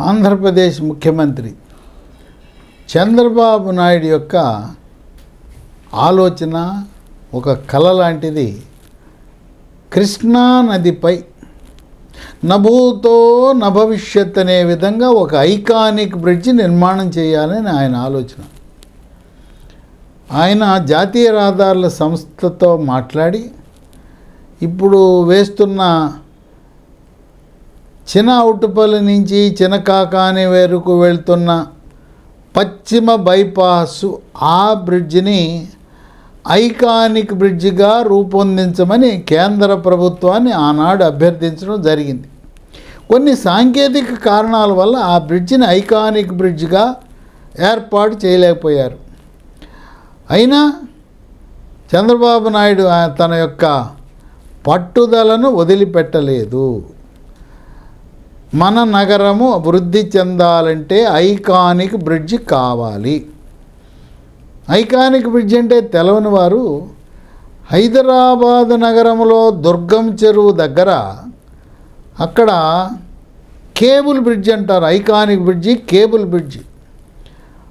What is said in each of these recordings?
ఆంధ్రప్రదేశ్ ముఖ్యమంత్రి చంద్రబాబు నాయుడు యొక్క ఆలోచన ఒక కళ లాంటిది. కృష్ణా నదిపై నభూతో నభవిష్యత్ అనే విధంగా ఒక ఐకానిక్ బ్రిడ్జ్ నిర్మాణం చేయాలని ఆయన ఆలోచన. ఆయన జాతీయ రహదారుల సంస్థతో మాట్లాడి ఇప్పుడు వేస్తున్న చిన్న అవుటుపల్లి నుంచి చినకాకాని వరకు వెళ్తున్న పశ్చిమ బైపాస్ ఆ బ్రిడ్జిని ఐకానిక్ బ్రిడ్జిగా రూపొందించమని కేంద్ర ప్రభుత్వాన్ని ఆనాడు అభ్యర్థించడం జరిగింది. కొన్ని సాంకేతిక కారణాల వల్ల ఆ బ్రిడ్జిని ఐకానిక్ బ్రిడ్జిగా ఏర్పాటు చేయలేకపోయారు. అయినా చంద్రబాబు నాయుడు తన యొక్క పట్టుదలను వదిలిపెట్టలేదు. మన నగరము అభివృద్ధి చెందాలంటే ఐకానిక్ బ్రిడ్జ్ కావాలి. ఐకానిక్ బ్రిడ్జ్ అంటే తెలవని వారు హైదరాబాద్ నగరంలో దుర్గం చెరువు దగ్గర అక్కడ కేబుల్ బ్రిడ్జ్ అంటారు. Iconic bridge cable bridge.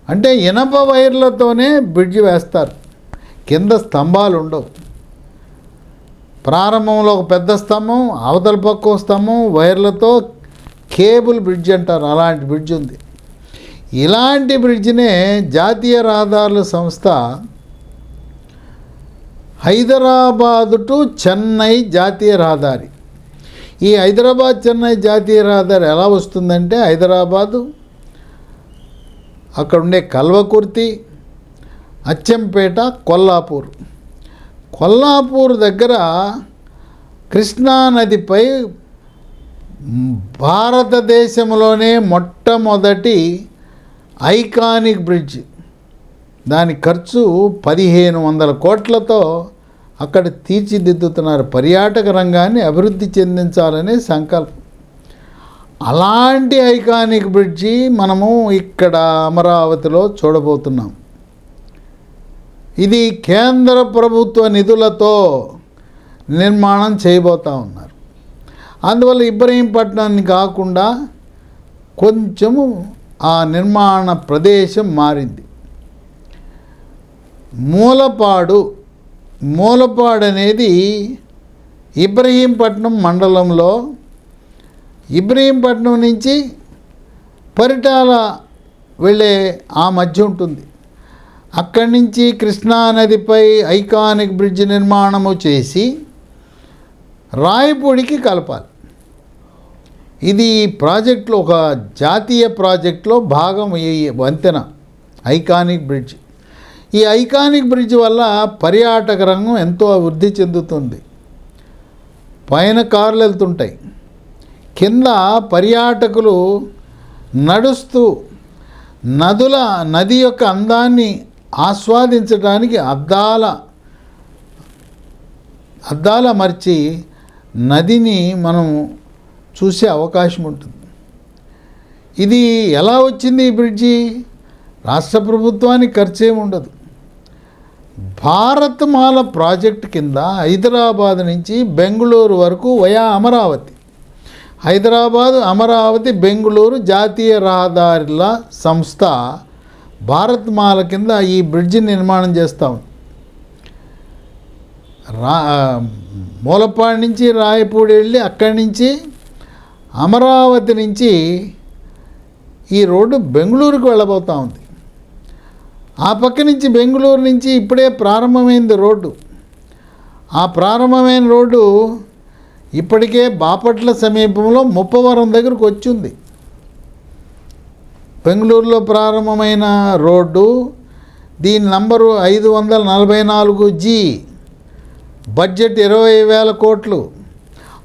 అంటే ఇనప వైర్లతోనే బ్రిడ్జ్ వేస్తారు. కింద స్తంభాలు ఉండవు. ప్రారంభంలో ఒక పెద్ద స్తంభం అవతల పక్క స్తంభం వైర్లతో కేబుల్ బ్రిడ్జ్ అంటారు అలాంటి బ్రిడ్జ్ ఉంది. ఇలాంటి బ్రిడ్జినే జాతీయ రహదారుల సంస్థ హైదరాబాదు టు చెన్నై జాతీయ రహదారి. ఈ హైదరాబాద్ చెన్నై జాతీయ రహదారి ఎలా వస్తుందంటే హైదరాబాదు అక్కడ ఉండే కల్వకుర్తి అచ్చంపేట కొల్లాపూర్. కొల్లాపూర్ దగ్గర కృష్ణా నదిపై భారతదేశంలోనే మొట్టమొదటి ఐకానిక్ బ్రిడ్జ్. దాని ఖర్చు పదిహేను వందల కోట్లతో అక్కడ తీర్చిదిద్దుతున్నారు. పర్యాటక రంగాన్ని అభివృద్ధి చెందించాలనే సంకల్పం. అలాంటి ఐకానిక్ బ్రిడ్జి మనము ఇక్కడ అమరావతిలో చూడబోతున్నాం. ఇది కేంద్ర ప్రభుత్వ నిధులతో నిర్మాణం చేయబోతా ఉన్నారు. అందువల్ల ఇబ్రహీంపట్నాన్ని కాకుండా కొంచెము ఆ నిర్మాణ ప్రదేశం మారింది. మూలపాడు మూలపాడు అనేది ఇబ్రహీంపట్నం మండలంలో ఇబ్రహీంపట్నం నుంచి పరిటాల వెళ్ళే ఆ మధ్య ఉంటుంది. అక్కడి నుంచి కృష్ణా నదిపై ఐకానిక్ బ్రిడ్జ్ నిర్మాణము చేసి రాయపూడికి కలపాలి. ఇది ప్రాజెక్టులో ఒక జాతీయ ప్రాజెక్టులో భాగం ఈ వంతెన ఐకానిక్ బ్రిడ్జ్. ఈ ఐకానిక్ బ్రిడ్జ్ వల్ల పర్యాటక రంగం ఎంతో అభివృద్ధి చెందుతుంది. పైన కార్లు వెళ్తుంటాయి. కింద పర్యాటకులు నడుస్తూ నదుల నది యొక్క అందాన్ని ఆస్వాదించడానికి అద్దాల అద్దాల మర్చి నదిని మనం చూసే అవకాశం ఉంటుంది. ఇది ఎలా వచ్చింది ఈ బ్రిడ్జి? రాష్ట్ర ప్రభుత్వానికి ఖర్చే ఉండదు. భారత్ మాల ప్రాజెక్ట్ కింద హైదరాబాద్ నుంచి బెంగళూరు వరకు వయా అమరావతి. హైదరాబాదు అమరావతి బెంగళూరు జాతీయ రహదారుల సంస్థ భారత్మాల కింద ఈ బ్రిడ్జి నిర్మాణం చేస్తా ఉంది. రా మూలపాడు నుంచి రాయపూడి వెళ్ళి అక్కడి నుంచి అమరావతి నుంచి ఈ రోడ్డు బెంగళూరుకు వెళ్ళబోతూ ఉంది. ఆ పక్క నుంచి బెంగళూరు నుంచి ఇప్పుడే ప్రారంభమైంది రోడ్డు. ఆ ప్రారంభమైన రోడ్డు ఇప్పటికే బాపట్ల సమీపంలో ముప్పవరం దగ్గరకు వచ్చింది. బెంగళూరులో ప్రారంభమైన రోడ్డు దీని నంబరు ఐదు వందల నలభై నాలుగు జీ. బడ్జెట్ ఇరవై వేల కోట్లు.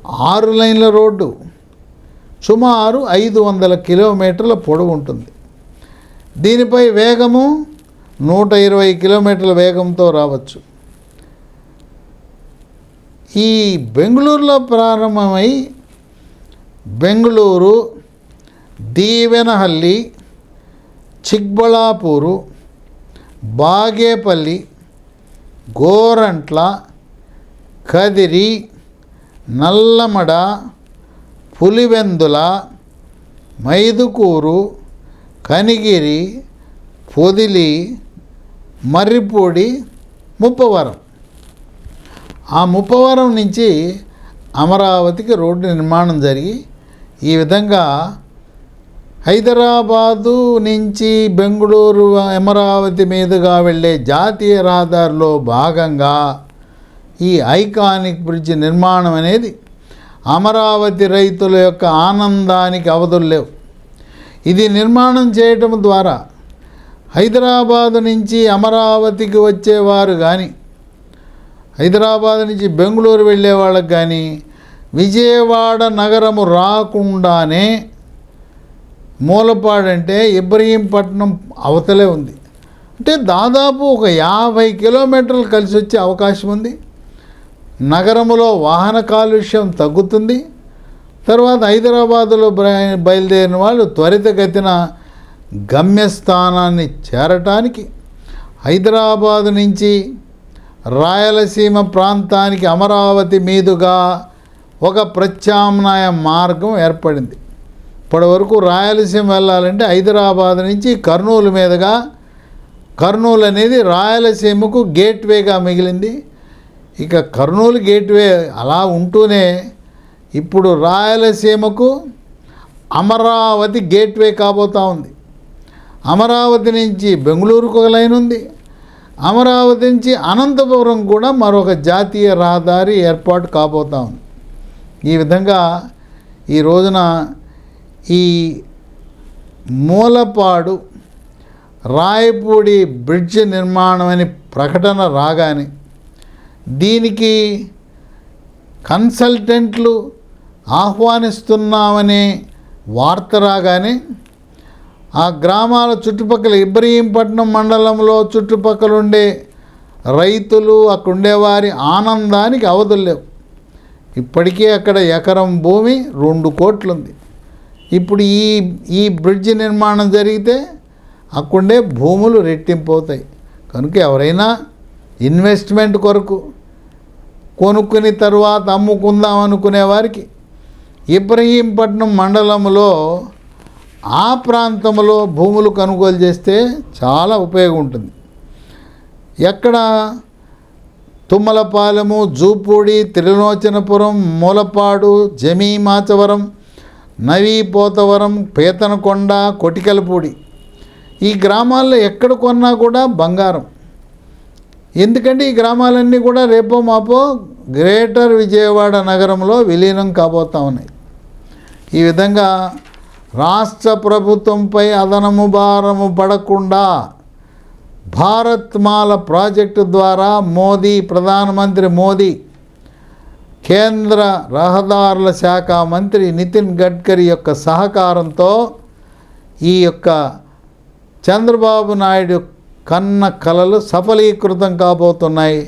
ఆరు లైన్ల రోడ్డు. సుమారు ఐదు వందల కిలోమీటర్ల పొడవు ఉంటుంది. దీనిపై వేగము నూట ఇరవై కిలోమీటర్ల వేగంతో రావచ్చు. ఈ బెంగళూరులో ప్రారంభమై బెంగళూరు దీవెనహల్లి చిక్బళాపూరు బాగేపల్లి గోరంట్ల కదిరి నల్లమడ పులివెందుల మైదుకూరు కనిగిరి పొదిలి మర్రిపూడి ముప్పవరం. ఆ ముప్పవరం నుంచి అమరావతికి రోడ్డు నిర్మాణం జరిగి ఈ విధంగా హైదరాబాదు నుంచి బెంగళూరు అమరావతి మీదుగా వెళ్ళే జాతీయ రహదారిలో భాగంగా ఈ ఐకానిక్ బ్రిడ్జ్ నిర్మాణం అనేది అమరావతి రైతుల యొక్క ఆనందానికి అవధులు లేవు. ఇది నిర్మాణం చేయటం ద్వారా హైదరాబాద్ నుంచి అమరావతికి వచ్చేవారు కానీ హైదరాబాద్ నుంచి బెంగళూరు వెళ్ళే వాళ్ళకి కానీ విజయవాడ నగరము రాకుండానే మూలపాడంటే ఇబ్రహీంపట్నం అవతలే ఉంది. అంటే దాదాపు ఒక యాభై కిలోమీటర్లు కలిసి వచ్చే అవకాశం ఉంది. నగరములో వాహన కాలుష్యం తగ్గుతుంది. తర్వాత హైదరాబాదులో బయలుదేరిన వాళ్ళు త్వరితగతిన గమ్యస్థానాన్ని చేరటానికి హైదరాబాద్ నుంచి రాయలసీమ ప్రాంతానికి అమరావతి మీదుగా ఒక ప్రత్యామ్నాయ మార్గం ఏర్పడింది. ఇప్పటి వరకు రాయలసీమ వెళ్ళాలంటే హైదరాబాద్ నుంచి కర్నూలు మీదుగా కర్నూలు అనేది రాయలసీమకు గేట్వేగా మిగిలింది. ఇక కర్నూలు గేట్వే అలా ఉంటూనే ఇప్పుడు రాయలసీమకు అమరావతి గేట్వే కాబోతా ఉంది. అమరావతి నుంచి బెంగళూరుకు ఒక లైన్ ఉంది. అమరావతి నుంచి అనంతపురం కూడా మరొక జాతీయ రహదారి ఏర్పాటు కాబోతా ఉంది. ఈ విధంగా ఈ రోజున ఈ మూలపాడు రాయపూడి బ్రిడ్జ్ నిర్మాణం అని ప్రకటన రాగానే దీనికి కన్సల్టెంట్లు ఆహ్వానిస్తున్నామనే వార్త రాగానే ఆ గ్రామాల చుట్టుపక్కల ఇబ్రహీంపట్నం మండలంలో చుట్టుపక్కల ఉండే రైతులు అక్కడుండేవారి ఆనందానికి అవధులేవు లేవు. ఇప్పటికే అక్కడ ఎకరం భూమి రెండు కోట్లు ఉంది ఇప్పుడు ఈ ఈ బ్రిడ్జ్ నిర్మాణం జరిగితే అక్కడే భూములు రెట్టింపు అవుతాయి. కనుక ఎవరైనా ఇన్వెస్ట్మెంట్ కొరకు కొనుక్కుని తరువాత అమ్ముకుందాం అనుకునే వారికి ఇబ్రహీంపట్నం మండలంలో ఆ ప్రాంతంలో భూములు కొనుగోలు చేస్తే చాలా ఉపయోగం ఉంటుంది ఎక్కడ తుమ్మలపాలెము జూపూడి త్రిలోచనపురం మూలపాడు జమీమాచవరం నవీపోతవరం పీతనకొండ కొటికలపూడి ఈ గ్రామాల్లో ఎక్కడ కొన్నా కూడా బంగారం. ఎందుకంటే ఈ గ్రామాలన్నీ కూడా రేపో మాపో గ్రేటర్ విజయవాడ నగరంలో విలీనం కాబోతా ఉన్నాయి. ఈ విధంగా రాష్ట్ర ప్రభుత్వంపై అదనము భారము పడకుండా భారత్ మాల ప్రాజెక్టు ద్వారా మోదీ ప్రధానమంత్రి మోదీ కేంద్ర రహదారుల శాఖ మంత్రి నితిన్ గడ్కరీ యొక్క సహకారంతో ఈ యొక్క చంద్రబాబు నాయుడు కన్న కలలు సఫలీకృతం కాబోతున్నాయి.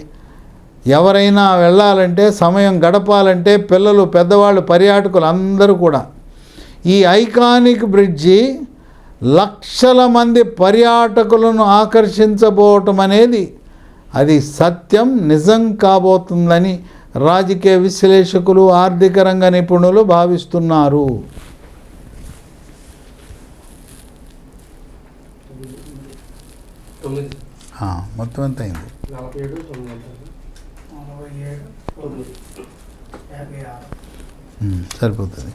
ఎవరైనా వెళ్ళాలంటే సమయం గడపాలంటే పిల్లలు పెద్దవాళ్ళు పర్యాటకులు అందరూ కూడా. ఈ ఐకానిక్ బ్రిడ్జి లక్షల మంది పర్యాటకులను ఆకర్షించబోవటం అనేది అది సత్యం నిజం కాబోతుందని రాజకీయ విశ్లేషకులు ఆర్థిక రంగ నిపుణులు భావిస్తున్నారు తొమ్మిది ఆ, మొత్తం ఎంత అయింది? సరిపోతుంది.